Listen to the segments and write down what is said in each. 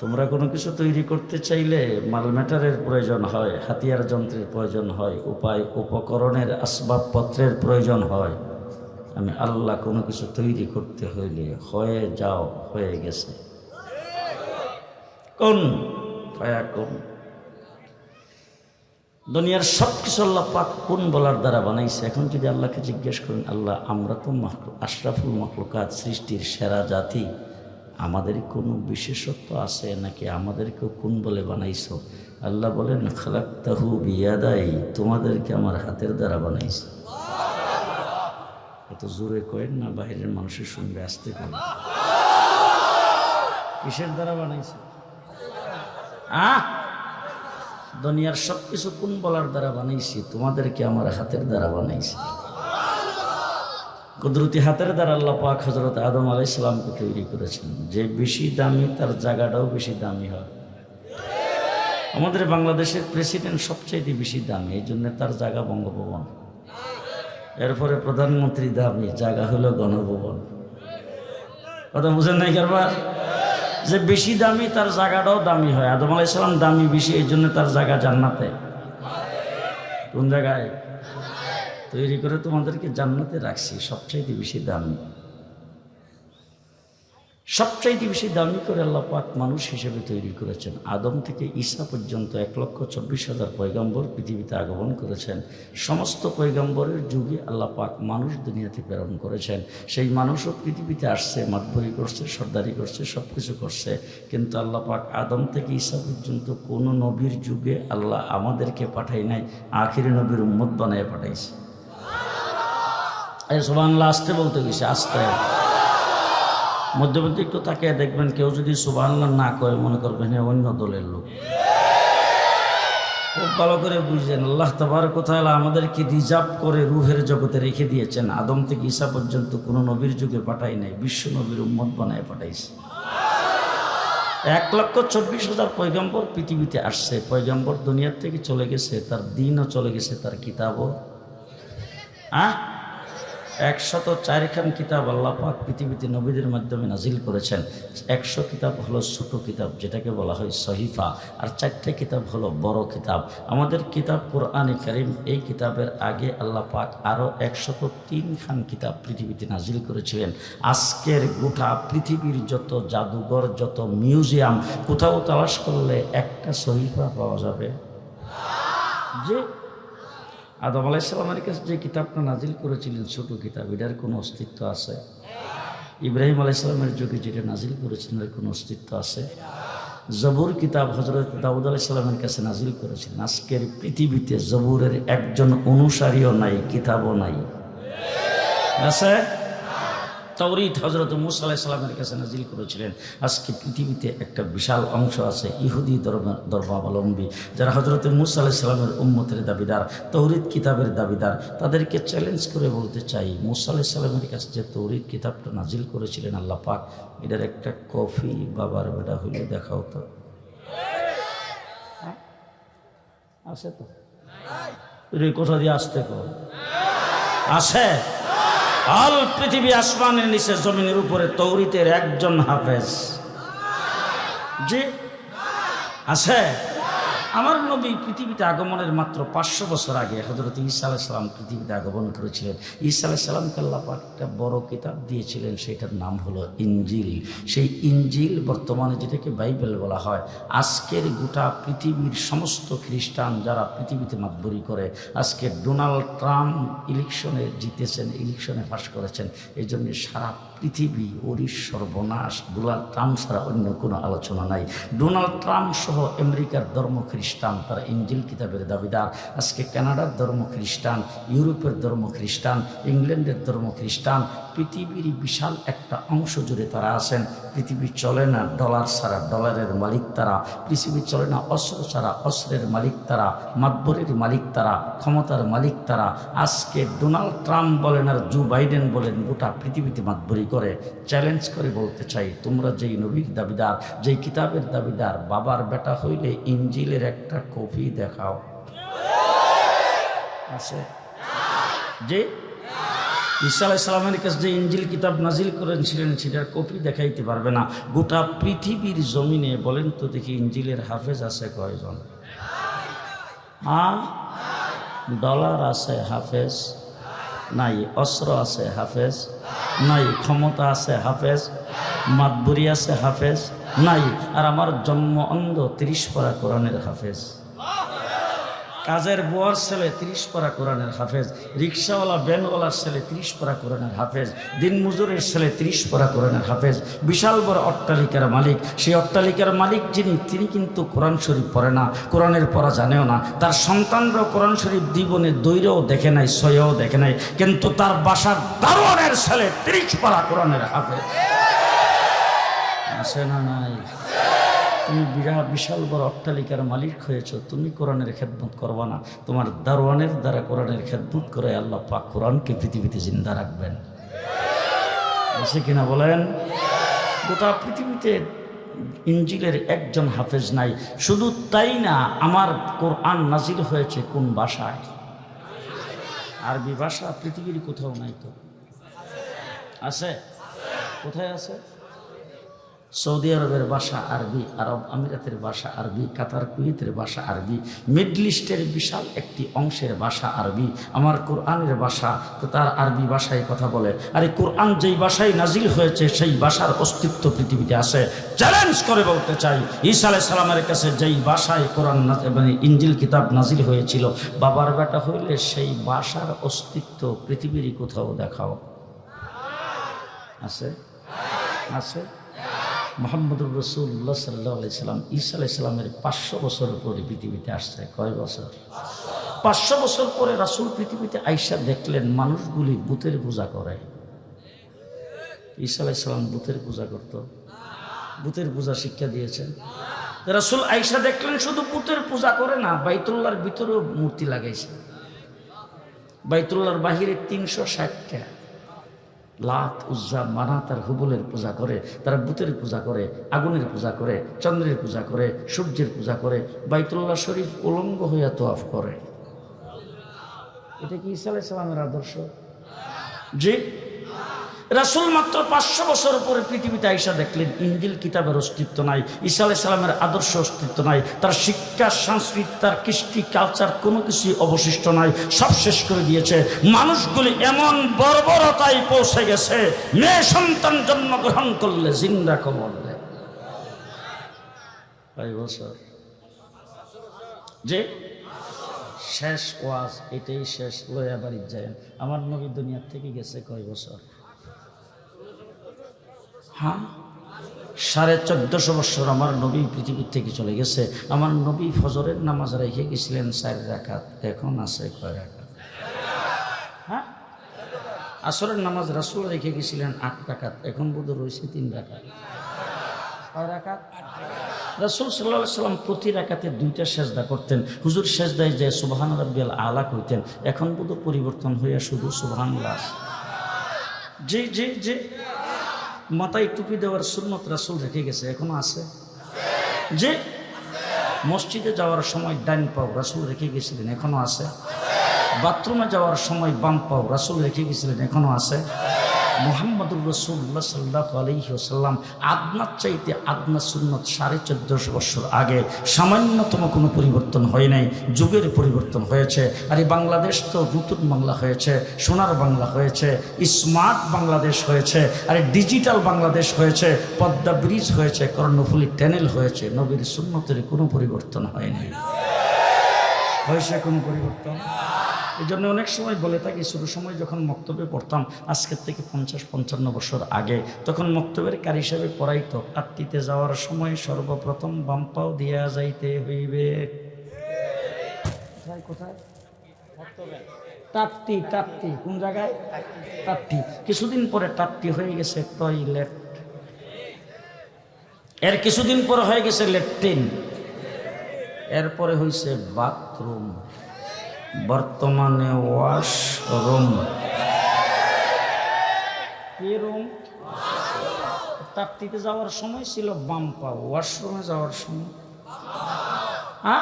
তোমরা কোনো কিছু তৈরি করতে চাইলে মাল ম্যাটারের প্রয়োজন হয়, হাতিয়ার যন্ত্রের প্রয়োজন হয়, উপায় উপকরণের আসবাবপত্রের প্রয়োজন হয়। আমি আল্লাহ কোনো কিছু তৈরি করতে হইলে হয়ে যাও, হয়ে গেছে। কোন? কোন? দুনিয়ার সব কিছু আল্লাহ পাক কোন বলার দ্বারা বানাইছে? এখন যদি আল্লাহকে জিজ্ঞেস করেন, আল্লাহ আমরা তো আশরাফুল মখলুকাত, সৃষ্টির সেরা জাতি। আমাদের কোনো বিশেষত্ব আছে নাকি আমাদেরকেও কোন বলে বানাইছো? আল্লাহ বলেন, খালাক্তাহু বিয়াদাই, তোমাদেরকে আমার হাতের দ্বারা বানাইছে। এত জোরে কয়েন না, বাইরের মানুষের শুনবে আসতে পারে কিসের দ্বারা বানাইছে? দুনিয়ার সব কিছু কোন বলার দ্বারা বানাইছি? তোমাদেরকে আমার হাতের দ্বারা বানাইছি। কুদরতি হাতের দ্বারা আল্লাহ পাক হজরত আদম আলাইসালামকে তৈরি করেছেন। যে বেশি দামি, তার জায়গাটাও বেশি দামি হয়। আমাদের বাংলাদেশের প্রেসিডেন্ট সবচাইতে বেশি দামি, এই জন্য তার জায়গা বঙ্গভবন। এরপরে প্রধানমন্ত্রী দামি, জায়গা হলো গণভবন। কথা বুঝেন নাই কারবার? যে বেশি দামি, তার জায়গাটাও দামি হয়। আদম আলাইসালাম দামি বেশি, এই জন্য তার জায়গা জান্নাতে। কোন জায়গায়? তৈরি করে তোমাদেরকে জান্নাতে রাখছি, সবচাইতে বেশি দামি। সবচাইতে বেশি দামি করে আল্লাহ পাক মানুষ হিসেবে তৈরি করেছেন। আদম থেকে ঈসা পর্যন্ত এক লক্ষ চব্বিশ হাজার পয়গম্বর পৃথিবীতে আগমন করেছেন। সমস্ত পয়গম্বরের যুগে আল্লাহ পাক মানুষ দুনিয়াতে প্রেরণ করেছেন। সেই মানুষও পৃথিবীতে আসছে মাতবরি করছে, সর্দারি করছে সব কিছু করছে। কিন্তু আল্লাহ পাক আদম থেকে ঈসা পর্যন্ত কোনো নবীর যুগে আল্লাহ আমাদেরকে পাঠাই নাই, আখিরি নবীর উম্মত বানায় পাঠাইছে। এই সোবান আসতে বলতে গেছে আসতে। মধ্যবর্তী একটু তাকিয়ে দেখবেন, কেউ যদি সুবাহান্লাহ না কয়, মনে করবেন হ্যাঁ অন্য দলের লোক। খুব ভালো করে বুঝলেন, আল্লাহ তবার কোথায় আমাদেরকে রিজার্ভ করে রুহের জগতে রেখে দিয়েছেন। আদম থেকে ঈসা পর্যন্ত কোনো নবীর যুগে পাঠাই নাই, বিশ্ব নবীর উম্মত বানায় পাঠাইছে। এক লক্ষ চব্বিশ হাজার পয়গম্বর পৃথিবীতে আসছে। পয়গম্বর দুনিয়ার থেকে চলে গেছে, তার দিনও চলে গেছে, তার কিতাবও। হ্যাঁ একশত চারখান কিতাব আল্লাহ পাক পৃথিবীতে নবীদের মাধ্যমে নাজিল করেছেন। একশো কিতাব হলো ছোটো কিতাব, যেটাকে বলা হয় সহিফা, আর চারটে কিতাব হলো বড় কিতাব। আমাদের কিতাব কোরআনে করিম, এই কিতাবের আগে আল্লাহ পাক আরও একশত তিন খান কিতাব পৃথিবীতে নাজিল করেছিলেন। আজকের গোটা পৃথিবীর যত জাদুঘর, যত মিউজিয়াম, কোথাও তালাশ করলে একটা সহিফা পাওয়া যাবে। যে আদম আলাইসালামের কাছে যে কিতাবটা নাজিল করেছিলেন, ছোট কিতাব, এটার কোনো অস্তিত্ব আছে? ইব্রাহিম আলাইসালামের যুগে যেটা নাজিল করেছিলেন, এর কোনো অস্তিত্ব আছে? জবুর কিতাব হজরত দাউদ আলাইসালামের কাছে নাজিল করেছিলেন, আজকের পৃথিবীতে জবুরের একজন অনুসারীও নাই, কিতাবও নাই। আছে? তৌরিদ হজরত মুসা কাছে নাজিল করেছিলেন। আজকে পৃথিবীতে একটা বিশাল অংশ আছে ইহুদি ধর্ম ধর্মাবলম্বী যারা হজরত মুসা আলাইসালামের উম্মতের দাবিদার তৌরিদ কিতাবের দাবিদার। তাদেরকে চ্যালেঞ্জ করে বলতে চাই মুসা আলাইসালামের কাছে যে তৌরিদ কিতাবটা নাজিল করেছিলেন আল্লাহ পাক এটার একটা কফি বাবার বেটা হইলে দেখাও তো। হ্যাঁ? আছে তো। কোথা দিয়ে আসতে কো আছে? অল পৃথিবী আসমানের নিচে জমিনের উপরে তৌরিতের একজন হাফেজ। জি? আছে? আমার নবী পৃথিবীতে আগমনের মাত্র পাঁচশো বছর আগে হজরত ঈসা আলাইসালাম পৃথিবীতে আগমন করেছিলেন। ঈসা আলাইসালামকে আল্লাহ একটা বড় কিতাব দিয়েছিলেন, সেটার নাম হলো ইঞ্জিল সেই ইঞ্জিল বর্তমানে যেটাকে বাইবেল বলা হয়, আজকের গোটা পৃথিবীর সমস্ত খ্রিস্টান যারা পৃথিবীতে মাতবরি করে, আজকে ডোনাল্ড ট্রাম্প ইলেকশনে জিতেছেন, ইলেকশনে পাশ করেছেন এই জন্য সারা পৃথিবী, ওরই সর্বনাশ। ডোনাল্ড ট্রাম্প ছাড়া অন্য কোনো আলোচনা নাই। ডোনাল্ড ট্রাম্প সহ আমেরিকার ধর্ম খ্রিস্টান, তারা ইঞ্জিল কিতাবের দাবিদার। আজকে কানাডার ধর্ম খ্রিস্টান, ইউরোপের ধর্ম খ্রিস্টান, ইংল্যান্ডের ধর্ম খ্রিস্টান পৃথিবীর বিশাল একটা অংশ জুড়ে তারা আছেন। পৃথিবী চলে না ডলার ছাড়া, ডলারের মালিক তারা। পৃথিবী চলে না অস্ত্র ছাড়া, অস্ত্রের মালিক তারা। মাতবরের মালিক তারা, ক্ষমতার মালিক তারা। আজকে ডোনাল্ড ট্রাম্প বলেন আর জো বাইডেন বলেন, গোটা পৃথিবীতে মাতবরি করে। চ্যালেঞ্জ করে বলতে চাই, তোমরা যেই নবীর দাবিদার, যেই কিতাবের দাবিদার, বাবার বেটা হইলে ইঞ্জিলের একটা কপি দেখাও। আছে? যে ঈসা আলাইসালামের কাছে যে ইঞ্জিল কিতাব নাজিল করেছিলেন, সেটার কপি দেখাইতে পারবে না। গোটা পৃথিবীর জমিনে বলেন তো দেখি ইঞ্জিলের হাফেজ আছে কয়জন? হ্যাঁ? ডলার আছে হাফেজ? নাই, অস্ত্র আছে হাফেজ? নাই, ক্ষমতা আছে হাফেজ? মাতবুরি আছে হাফেজ? নাই, আর আমার জন্ম অন্ধ তিরিশ পারা কোরআনের হাফেজ। কাজের বুয়ার ছেলে তিরিশ পারা কোরআনের হাফেজ, রিক্সাওয়ালা, ভ্যানওয়ালার ছেলে তিরিশ পারা কোরআনের হাফেজ দিনমজুরের ছেলে তিরিশ পারা কোরআনের হাফেজ, বিশাল বড় অট্টালিকার মালিক। সেই অট্টালিকার মালিক যিনি, তিনি কিন্তু কোরআন শরীফ পড়ে না, কোরআনের পড়া জানেও না। তার সন্তানরাও কোরআন শরীফ জীবনে দৈরেও দেখে নাই, সয়েও দেখে নাই। কিন্তু তার বাসার দারোয়ানের ছেলে তিরিশ পারা কোরআনের হাফেজ। আছে না নাই। তুমি বিরাট বিশাল বড় অট্টালিকার মালিক হয়েছ, তুমি কোরআনের খেদমত করবা না। তোমার দারোয়ানের দ্বারা কোরআনের খেদমত করে আল্লাহ পাক কোরআনকে পৃথিবীতে জিন্দা রাখবেন। আছে কিনা বলেন? গোটা পৃথিবীতে ইঞ্জিলের একজন হাফেজ নাই, শুধু তাই না আমার কোরআন নাজিল হয়েছে কোন ভাষায় আরবি ভাষা পৃথিবীর কোথাও নাই তো। আছে? কোথায় আছে? সৌদি আরবের ভাষা আরবি, আরব আমিরাতের ভাষা আরবি, কাতার কুয়েতের ভাষা আরবি, মিডল ইস্টের বিশাল একটি অংশের ভাষা আরবি, আমার কোরআনের ভাষা, তো তার আরবি ভাষায় কথা বলে। আর কোরআন যেই ভাষায় নাজিল হয়েছে, সেই ভাষার অস্তিত্ব পৃথিবীতে আছে। চ্যালেঞ্জ করে বলতে চাই, ঈসা আলাই সালামের কাছে যেই ভাষায় কোরআন মানে ইঞ্জিল কিতাব নাজিল হয়েছিল, বাবার বেটা হইলে সেই ভাষার অস্তিত্ব পৃথিবীর কোথাও দেখাও। আছে? আছে? মোহাম্মদুর রসুল্লাহ সাল্লাহ আলাইসাল্লাম ঈসা আলাইসাল্লামের পাঁচশো বছর পরে পৃথিবীতে আসছে। কয় বছর? পাঁচশো বছর পরে রাসুল পৃথিবীতে আইসা দেখলেন মানুষগুলি বুতের পূজা করে। ঈসা আলাইসাল্লাম বুতের পূজা করত। বুতের পূজা শিক্ষা দিয়েছেন। রাসুল আইসা দেখলেন শুধু বুতের পূজা করে না, বাইতুল্লাহর ভিতরেও মূর্তি লাগাইছে। বাইতুল্লাহর বাহিরে তিনশো ষাটটা লাত, উজ্জা, মানা তার হুবলের পূজা করে, তারা বুতের পূজা করে, আগুনের পূজা করে, চন্দ্রের পূজা করে, সূর্যের পূজা করে, বাইতুল্লাহ শরীফ উলঙ্গ হইয়া তোয়াফ করে। এটা কি ইসা আলাইসালামের আদর্শ? জি? রাসুল মাত্র পাঁচশো বছর পরে পৃথিবীতে আইসা দেখলেন ইঞ্জিল কিতাবের অস্তিত্ব নাই, ঈসা আলাইসালামের আদর্শ অস্তিত্ব নাই, তার শিক্ষা, সংস্কৃতি, তার কৃষ্টি কালচার কোনো কিছুই অবশিষ্ট নাই, সব শেষ করে দিয়েছে। মানুষগুলি এমন বর্বরতায় পৌঁছে গেছে, মেয়ে সন্তান জন্মগ্রহণ করলে জিন্দা বছর যে শেষ ওয়াজ, এটাই শেষ, লয়া বাড়ির যায়। আমার নবী দুনিয়ার থেকে গেছে কয় বছর? হ্যাঁ? সাড়ে চোদ্দশো বছর আমার নবী পৃথিবীর থেকে চলে গেছে। আমার নবী ফজরের নামাজ রেখে গেছিলেন চার রাখাত এখন আছে কয় রাখাত হ্যাঁ? আসরের নামাজ রাসুল রেখে গেছিলেন আট রাখাত এখন বোধ রয়েছে তিন রাখাত কয় রাখাত রাসুল সাল্লাহ সাল্লাম প্রতি রাকাতে দুইটা সেজদা করতেন। হুজুর সেজদায় যে সুবাহান রব্বিয়াল আলা কইতেন, এখন বোধ পরিবর্তন হইয়া শুধু সুবাহান লাস জি জি জি। মাথায় টুপি দেওয়ার সুন্নত রাসুল রেখে গেছে, এখনও আছে? যে মসজিদে যাওয়ার সময় ডাইন পাও রাসুল রেখে গেছিলেন, এখনও আছে? বাথরুমে যাওয়ার সময় বাম পাও রাসুল রেখে গেছিলেন, এখনও আছে? মোহাম্মদুর রসুল্লাহ সাল্লাহ আলহিহসাল্লাম আদনার চাইতে আদনা সুন্নত সাড়ে চোদ্দশো বছর আগে সামান্যতম কোনো পরিবর্তন হয় নাই, যুগের পরিবর্তন হয়েছে। আর এই বাংলাদেশ তো নতুন বাংলা হয়েছে, সোনার বাংলা হয়েছে, স্মার্ট বাংলাদেশ হয়েছে, আর ডিজিটাল বাংলাদেশ হয়েছে, পদ্মা ব্রিজ হয়েছে, কর্ণফুলি ট্যানেল হয়েছে, নবীর সুন্নতের কোনো পরিবর্তন হয়নি হয়েছে কোনো পরিবর্তন? এই জন্য অনেক সময় বলে থাকি শুরু সময় যখন মক্তব্যে পড়তাম, আজকের থেকে পঞ্চাশ পঞ্চান্ন বছর আগে, তখন মক্তবের কার হিসাবে পড়াইতো? আত্মীতে যাওয়ার সময় সর্বপ্রথম বাম্পাও দিয়া যাইতে হইবে। কোথায় কোথায়? টাট্টি টাট্টি কোন জায়গায়? টাট্টি কিছুদিন পরে টাট্টি হয়ে গেছে টয়লেট। এর কিছুদিন পরে হয়ে গেছে লেট্রিন। এরপরে হয়েছে বাথরুম। বর্তমানে ওয়াশরুম। কি তাপ্তিতে যাওয়ার সময় ছিল বাম্পা, ওয়াশরুমে যাওয়ার সময়। হ্যাঁ?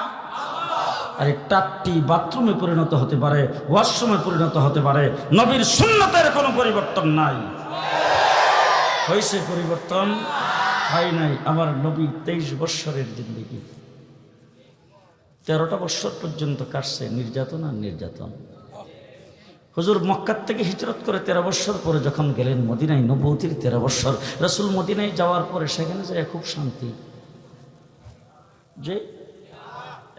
আর টাট্টি বাথরুমে পরিণত হতে পারে, ওয়াশরুমে পরিণত হতে পারে। নবীর সুন্নতের কোনো পরিবর্তন নাই। হয়েছে পরিবর্তন? হয় নাই। আমার নবী তেইশ বৎসরের জিন্দিগি। তেরোটা বৎসর পর্যন্ত কাটছে নির্যাতন আর নির্যাতন। হুজুর মক্কার থেকে হিজরত করে তেরো বৎসর পরে যখন গেলেন মদিনায়, নবৌতির তেরো বৎসর, রসুল মদিনায় যাওয়ার পরে সেখানে যায় খুব শান্তি। যে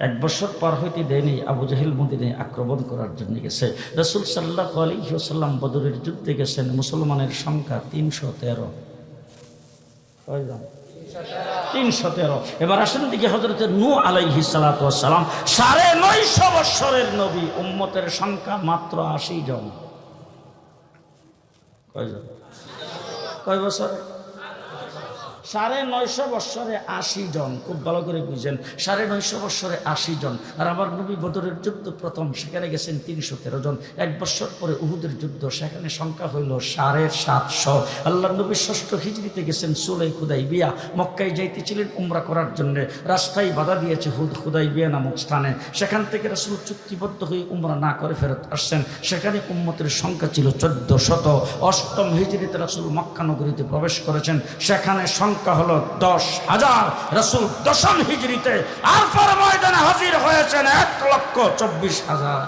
এক বছর পার হইতে দেয়নি আবু জাহিল মদিনায় আক্রমণ করার জন্য গেছে। রসুল সাল্লাহ আলহিহাসাল্লাম বদরের যুদ্ধে গেছেন, মুসলমানের সংখ্যা তিনশো তেরো। তিনশো তেরো। এবার আসেন দিকে হজরত নু আলাইহি সালাম সাড়ে নয়শো বৎসরের নবী, উম্মতের সংখ্যা মাত্র আশি জন? কয় বছর? সাড়ে নয়শো বৎসরে আশি জন, খুব ভালো করে বুঝছেন সাড়ে নয়শো বৎসরে আশি জন আর আমার নবী বদরের যুদ্ধ প্রথম, সেখানে গেছেন তিনশো তেরো জন। এক বছর পরে উহুদের যুদ্ধ, সেখানে সংখ্যা হইল সাড়ে সাতশো। আল্লাহ নবী ষষ্ঠ হিজড়িতে গেছেন সুলাই খুদাই বিয়া মক্কায় যাইতেছিলেন উমরা করার জন্য, রাস্তায় বাধা দিয়েছে হুদ খুদাই বিয়া নামক স্থানে। সেখান থেকে রাসুল চুক্তিবদ্ধ হয়ে উমরা না করে ফেরত আসছেন। সেখানে উম্মতের সংখ্যা ছিল চোদ্দ শত অষ্টম হিজড়িতে রাসুল মক্কা নগরীতে প্রবেশ করেছেন। সেখানে সংখ্যা হলো দশ হাজার রাসুল দশম হিজড়িতে আরফার ময়দানে হাজির হয়েছেন এক লক্ষ চব্বিশ হাজার।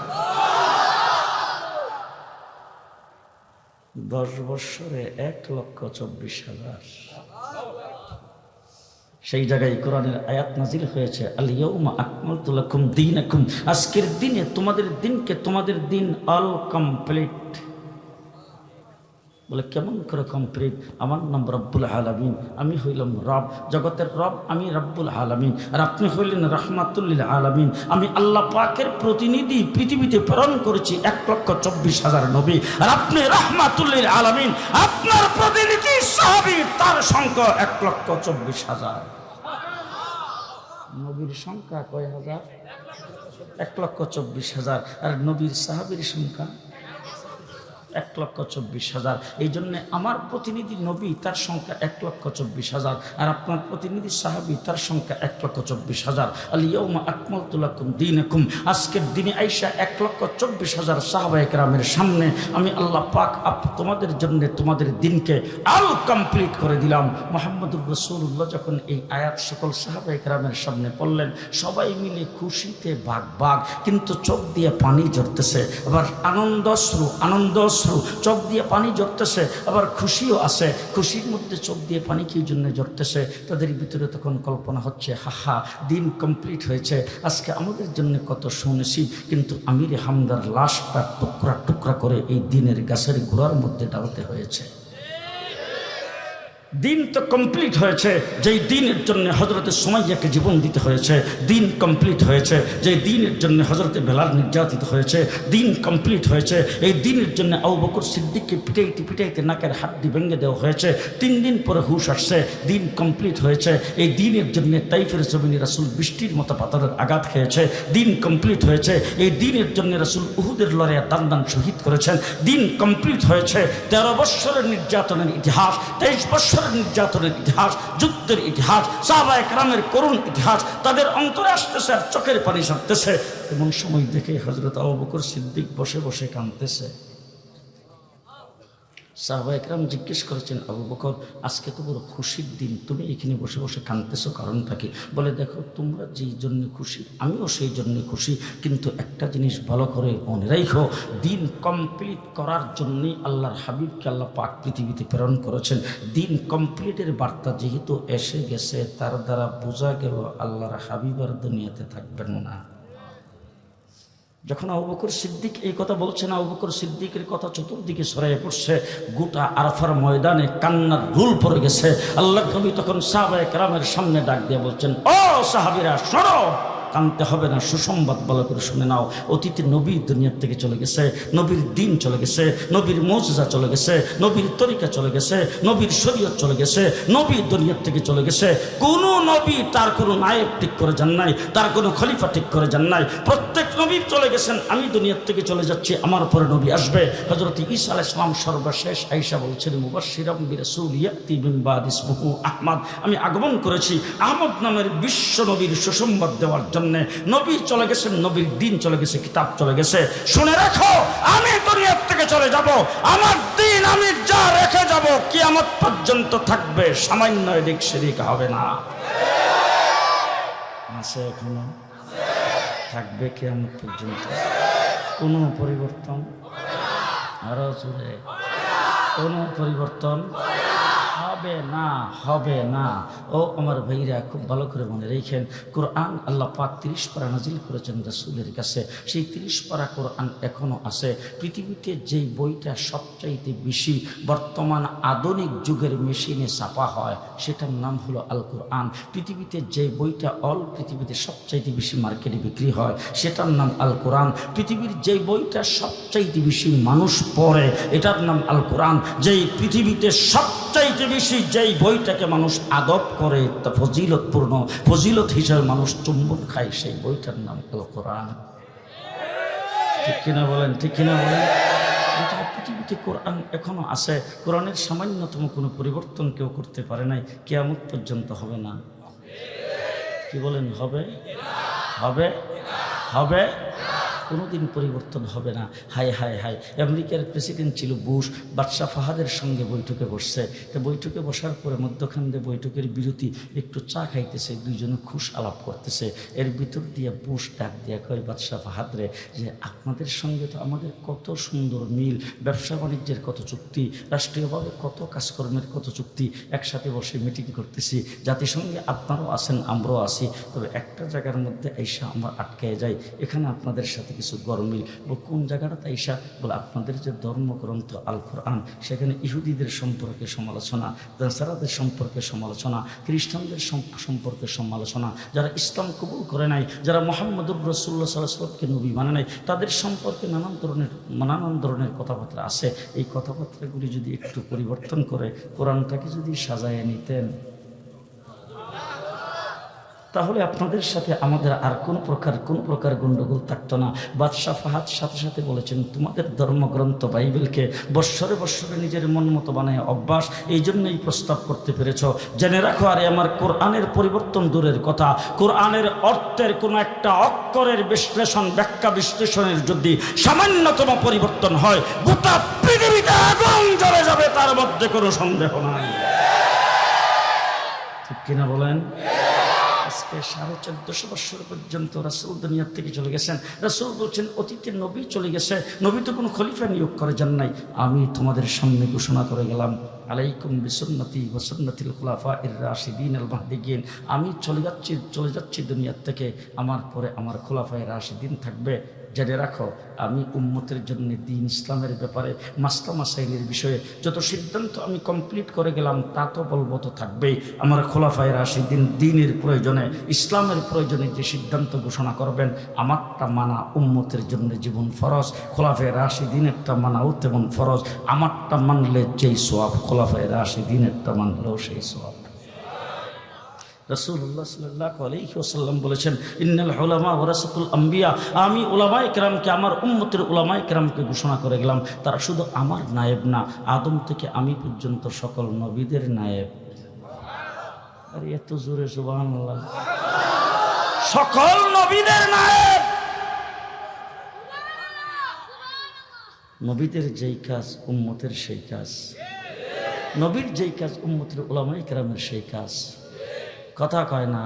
দশ বৎসরে এক লক্ষ চব্বিশ হাজার। সেই জায়গায় কোরআনের আয়াত নাজিল হয়েছে আজকের দিনে তোমাদের দিনকে তোমাদের দিন অল কমপ্লিট বলে, কেমন করে কমপ্লিট আমার নাম রব্বুল আলমিন। আমি হইলাম রব। জগতের রব, আমি রব্বুল আলমিন। আর আপনি হইলেন রহমাতুল্লিল আলমিন। আমি আল্লাহ পাকের প্রতিনিধি পৃথিবীতে প্রেরণ করেছি এক লক্ষ চব্বিশ হাজার নবী। আর আপনি রহমাতুল্লিল আলমিন। আপনার প্রতিনিধি সাহাবি, তার সংখ্যা এক লক্ষ চব্বিশ হাজার। নবীর সংখ্যা কয় হাজার? এক লক্ষ চব্বিশ হাজার। আর নবীর সাহাবির সংখ্যা এক লক্ষ চব্বিশ হাজার। এই জন্যে আমার প্রতিনিধি নবী তার সংখ্যা এক লক্ষ চব্বিশ হাজার, আর আপনার প্রতিনিধি সাহাবি তার সংখ্যা এক লক্ষ চব্বিশ হাজার। আলিয়মা আকমল তুলাকুম দিন একুম আজকের দিনে আইসা এক লক্ষ চব্বিশ হাজার সাহাবা একরামের সামনে আমি আল্লাহ পাক আপ তোমাদের জন্য তোমাদের দিনকে আল কমপ্লিট করে দিলাম। মোহাম্মদুর রসুল্লাহ যখন এই আয়াত সকল সাহাবা একরামের সামনে পড়লেন, সবাই মিলে খুশিতে বাঘ বাঘ, কিন্তু চোখ দিয়ে পানি ঝরতেছে। আবার আনন্দশ্রু আনন্দশ্রু চোখ দিয়ে পানি ঝরতেছে আবার খুশিও আছে। খুশির মধ্যে চোখ দিয়ে পানি কি জন্য জড়তেছে? তাদের ভিতরে তখন কল্পনা হচ্ছে, হাহা, দিন কমপ্লিট হয়েছে। আজকে আমাদের জন্য কত শুনেছি কিন্তু আমির হামদার লাশটা টুকরা টুকরা করে এই দিনের গাছের গোড়ার মধ্যে ডালতে হয়েছে। দিন তো কমপ্লিট হয়েছে, যেই দিনের জন্য হজরতের সময়কে জীবন দিতে হয়েছে, দিন কমপ্লিট হয়েছে, যেই দিনের জন্য হজরতে বেলাল নির্যাতিত হয়েছে, দিন কমপ্লিট হয়েছে, এই দিনের জন্য আউ বকর সিদ্দিককে পিটাইতে পিটাইতে নাকের হাড্ডি ভেঙে দেওয়া হয়েছে, তিন দিন পরে হুশ আসছে, দিন কমপ্লিট হয়েছে, এই দিনের জন্য তাইফের জমিনে রাসুল বৃষ্টির মতো পাথরের আঘাত খেয়েছে, দিন কমপ্লিট হয়েছে, এই দিনের জন্য রাসুল উহুদের লড়াইয়া দান দান শহীদ করেছেন, দিন কমপ্লিট হয়েছে, তেরো বৎসরের নির্যাতনের ইতিহাস, তেইশ বৎসরের নির্যাতনের ইতিহাস, যুদ্ধের ইতিহাস, সাহবা একরামের করুণ ইতিহাস, তাদের অন্তরে আসতেছে আর চোখের পানি সারতেছে। এমন সময় দেখে হজরত আবু বকর সিদ্দিক বসে বসে কাঁদতেছে। সাহবা একরাম জিজ্ঞেস করেছেন, আবু বকর, আজকে তো বড় খুশির দিন। তুমি এখানে বসে বসে কাঁদতেছো, কারণটা কি? বলে, দেখো, তোমরা যেই জন্য খুশি, আমিও সেই জন্য খুশি। কিন্তু একটা জিনিস ভালো করে মনে রাখো দিন কমপ্লিট করার জন্যই আল্লাহর হাবিবকে আল্লাহ পাক পৃথিবীতে প্রেরণ করেছেন। দিন কমপ্লিটের বার্তা যেহেতু এসে গেছে, তার দ্বারা বোঝা গেল আল্লাহর হাবিব আর দুনিয়াতে থাকবেন না। যখন আবু সিদ্দিক এই কথা বলছেন, আবু বকর সিদ্দিকের কথা চতুর্দিকে সরাই পড়ছে, গোটা আরফার ময়দানে কান্নার রুল পড়ে গেছে। আল্লাহ নবী তখন সাহাবায় কেরামের সামনে ডাক দিয়ে বলছেন, ও সাহাবিরা শোনো কানতে হবে না, সুসংবাদ ভালো করে শুনে নাও। অতীতে নবীর দুনিয়ার থেকে চলে গেছে, নবীর দিন চলে গেছে, নবীর মৌজা চলে গেছে, নবীর তরিকা চলে গেছে, নবীর শরীয়ত চলে গেছে, নবীর দুনিয়ার থেকে চলে গেছে। কোনো নবী তার কোনো নায়ক ঠিক করে যান নাই, তার কোনো খলিফা ঠিক করে যান নাই। প্রত্যেক নবী চলে গেছেন, আমি দুনিয়ার থেকে চলে যাচ্ছি, আমার পরে নবী আসবে। হজরত ঈসা আলাহ ইসলাম সর্বশেষ আইসা বলছেন মুবাসিরাম আমি আগমন করেছি, আহমদ নামের বিশ্ব নবীর সুসংবাদ দেওয়ার জন্য জন্য নবী চলে গেছেন নবীর দিন চলে গেছে, কিতাব চলে গেছে। শুনে রাখো, আমি দুনিয়ার থেকে চলে যাব। আমার দিন আমি যা রেখে যাব, কিয়ামত পর্যন্ত থাকবে, সামান্য এদিক সেদিক হবে না। আছে এখনও? থাকবে কিয়ামত পর্যন্ত। কোনো পরিবর্তন? আরও জোরে। কোনো পরিবর্তন? হবে না হবে না। ও আমার ভাইরা, খুব ভালো করে মনে রেখেন, কোরআন আল্লাহ পাক তিরিশ পারা নাজিল করেছেন রাসুলের কাছে। সেই তিরিশ পারা কোরআন এখনও আছে। পৃথিবীতে যেই বইটা সবচাইতে বেশি বর্তমান আধুনিক যুগের মেশিনে ছাপা হয়, সেটার নাম হলো আল কোরআন পৃথিবীতে যে বইটা অল পৃথিবীতে সবচাইতে বেশি মার্কেটে বিক্রি হয়, সেটার নাম আল কোরআন পৃথিবীর যে বইটা সবচাইতে বেশি মানুষ পড়ে, এটার নাম আল কোরআন যেই পৃথিবীতে সবচাইতে বেশি যেই বইটাকে মানুষ আদব করে তা ফজিলতপূর্ণ, ফজিলত হিসাবে মানুষ চুম্বন খায়, সেই বইটার নাম আল কোরআন। ঠিক কিনা বলেন, ঠিক কিনা বলেন? পৃথিবীতে কোরআন এখনও আছে। কোরআনের সামান্যতম কোনো পরিবর্তন কেউ করতে পারে নাই। কেয়ামত পর্যন্ত হবে না। কি বলেন, হবে? হবে? হবে? কোনোদিন পরিবর্তন হবে না। হায় হায় হায়। আমেরিকার প্রেসিডেন্ট ছিল বুশ, বাদশাহ ফাহাদের সঙ্গে বৈঠকে বসছে। তো বৈঠকে বসার পরে মধ্যখান বৈঠকের বিরতি, একটু চা খাইতেছে, দুইজনে খুশ আলাপ করতেছে। এর ভিতর দিয়ে বুশ ডাক দিয়া কয়, বাদশাহ ফাহাদরে, যে আপনাদের সঙ্গে তো আমাদের কত সুন্দর মিল, ব্যবসা বাণিজ্যের কত চুক্তি, রাষ্ট্রীয়ভাবে কত কাজকর্মের কত চুক্তি, একসাথে বসে মিটিং করতেছি, জাতিসংঘে আপনারাও আছেন, আমরাও আছি। তবে একটা জায়গার মধ্যে আইসা আমার আটকে যায়, এখানে আপনাদের সাথে কিছু গরমিল কোন জায়গাটাতে আইসা বলে, আপনাদের যে ধর্মগ্রন্থ আল কোরআন সেখানে ইহুদিদের সম্পর্কে সমালোচনা, নাসারাদের সম্পর্কে সমালোচনা, খ্রিস্টানদের সম্পর্কে সমালোচনা, যারা ইসলাম কবুল করে নাই, যারা মোহাম্মদুর রসুল্লাহ সাল্লাহামকে নবী মানে নাই, তাদের সম্পর্কে নানান ধরনের নানান ধরনের কথাবার্তা আছে। এই কথাবার্তাগুলি যদি একটু পরিবর্তন করে, কোরআনটাকে যদি সাজায় নিতেন। তাহলে আপনাদের সাথে আমাদের আর কোন প্রকার কোন প্রকার গণ্ডগোল থাকতো না। বাদশাহ ফাহাদ সাথে সাথে বলেছেন, তোমাদের ধর্মগ্রন্থ বাইবেলকে বৎসরে বৎসরে নিজের মন মতো বানায় অভ্যাস এই জন্যই প্রস্তাব করতে পেরেছ। জেনে রাখো, আরে আমার কোরআনের পরিবর্তন দূরের কথা। কোরআনের অর্থের কোনো একটা অক্ষরের বিশ্লেষণ, ব্যাখ্যা বিশ্লেষণের যদি সামান্যতম পরিবর্তন হয়, গোটা পৃথিবীতে আগুন জ্বলে যাবে, তার মধ্যে কোনো সন্দেহ নাই। ঠিক কিনা বলেন? আজকে সাড়ে চোদ্দশো বছর পর্যন্ত রাসুল দুনিয়ার থেকে চলে গেছেন। রাসুল বলছেন, অতীতে নবী চলে গেছে, নবী তো কোনো খলিফা নিয়োগ করে যান নাই। আমি তোমাদের সামনে ঘোষণা করে গেলাম, আলাইকুম বিসন্নতি ওসন্নতিল খোলাফা ইর রাশিদিন আল মাহদিগিন। আমি চলে যাচ্ছি চলে যাচ্ছি দুনিয়ার থেকে। আমার পরে আমার খোলাফায় রাশিদিন থাকবে। জেনে রাখো, আমি উম্মতের জন্য দিন ইসলামের ব্যাপারে মাস্তা মাসাইলের বিষয়ে যত সিদ্ধান্ত আমি কমপ্লিট করে গেলাম, তা তো বলব তো থাকবেই আমার খোলাফায় রাশিদিন দিনের প্রয়োজনে, ইসলামের প্রয়োজনে যে সিদ্ধান্ত ঘোষণা করবেন, আমারটা মানা উম্মতের জন্য জীবন ফরজ, খোলাফায় রাশিদিনেরটা মানাও তেমন ফরজ, আমারটা মানলে যেই সোয়াব খোলাফায় রাশিদিনেরটা মানলেও সেই সোয়াব রসুল্লাহ সাল্লাহ আলহি ওসাল্লাম বলেছেন, ইন্নাল ওলামা ওরাসাতুল আম্বিয়া আমি ওলামা একরামকে আমার উম্মতের ওলামা একরামকে ঘোষণা করে গেলাম, তারা শুধু আমার নায়েব না, আদম থেকে আমি পর্যন্ত সকল নবীদের নায়েব। আরে, এত জোরে সুবাহ সকল নবীদের নায়েব! নবীদের যেই কাজ, উম্মতের সেই কাজ। নবীর যেই কাজ, উম্মতের ওলামা একরামের সেই কাজ। কথা কয় না।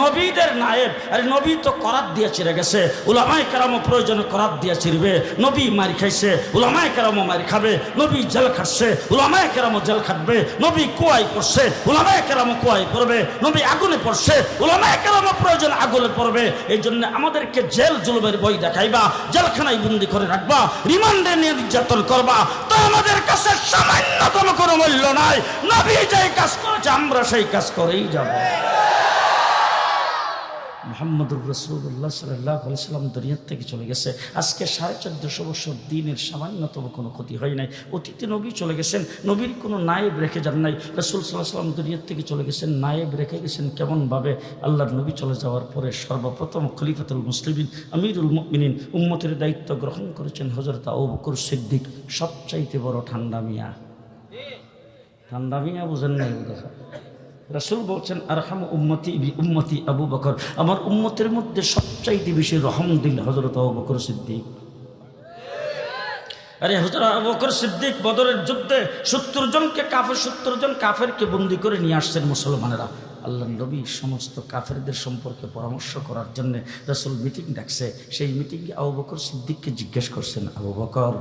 নবীদের নায়েব। আরে নবী তো করাত দিয়ে চিরে গেছে। উলামায় কেরামও প্রয়োজনে করাত দিয়ে চিরবে নবী মারি খাইছে, উলামায় কেরামও মারি খাবে। নবী জেল খাটছে, উলামায় কেরামও জেল খাটবে। নবী কুয়াই পড়ছে, উলামায় কেরামও কুয়াই পড়বে। নবী আগুনে পড়ছে, উলামায় কেরামও প্রয়োজন আগুনে পড়বে। এই জন্য আমাদেরকে জেল জুলুমের বই দেখাইবা, জেলখানায় বন্দি করে রাখবা, রিমান্ডে নিয়ে নির্যাতন করবা। তো আমাদের কাছে সামান্যতম কোনো মূল্য নাই। নবী যেই কাজ করেছে, আমরা সেই কাজ করেই যাব। মোহাম্মদুর রসুল্লাহ সাল্লাহ সাল্লাম দুনিয়ার থেকে চলে গেছে। আজকে সাড়ে চোদ্দশো বছর দিনের সামান্যতম কোনো ক্ষতি হয় নাই। অতীতে নবী চলে গেছেন, নবীর কোনো নায়েব রেখে যান নাই। রসুল সাল্লাহ সাল্লাম দুনিয়ার থেকে চলে গেছেন, নায়েব রেখে গেছেন কেমনভাবে? আল্লাহর নবী চলে যাওয়ার পরে সর্বপ্রথম খলিফাতুল মুসলিমিন, আমিরুল মুমিনিন উম্মতের দায়িত্ব গ্রহণ করেছেন হজরত আবু বকর সিদ্দিক। সবচাইতে বড় ঠান্ডা মিয়া। ঠান্ডা মিয়া বুঝেন নাই। রাসূল বলছেন, আরহাম উম্মতি উম্মতি আবু বকর। আমার উম্মতের মধ্যে সবচাইতে বেশি রহম দিল হজরত আবু বকর সিদ্দিক। আরে হজরত আবু বকর সিদ্দিক বদরের যুদ্ধে সত্তর জনকে কাফের, সত্তর জন কাফেরকে বন্দি করে নিয়ে আসছেন মুসলমানেরা। আল্লাহ নবী সমস্ত কাফেরদের সম্পর্কে পরামর্শ করার জন্য রাসূল মিটিং ডাকছে। সেই মিটিংয়ে আবু বকর সিদ্দিককে জিজ্ঞেস করছেন, আবু বকর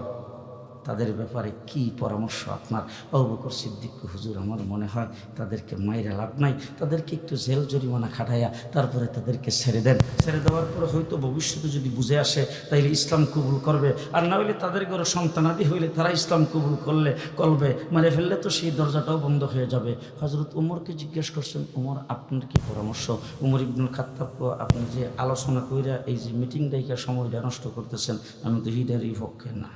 তাদের ব্যাপারে কি পরামর্শ আপনার? আবু বকর সিদ্দিক হুজুর আমার মনে হয় তাদেরকে মাইরা লাভ নাই। তাদেরকে একটু জেল জরিমানা খাটাইয়া তারপরে তাদেরকে ছেড়ে দেন। ছেড়ে দেওয়ার পরে হয়তো ভবিষ্যতে যদি বুঝে আসে, তাইলে ইসলাম কবুল করবে। আর না হইলে তাদের ঘরে সন্তানাদি হইলে তারা ইসলাম কবুল করলে করবে। মারে ফেললে তো সেই দরজাটাও বন্ধ হয়ে যাবে। হজরত উমরকে জিজ্ঞেস করছেন, উমর, আপনার কি পরামর্শ? উমর ইবনুল খাত্তাব আপনি যে আলোচনা কইরা এই যে মিটিং ডাইকা সময়টা নষ্ট করতেছেন, আমি তো হিডারই পক্ষে না।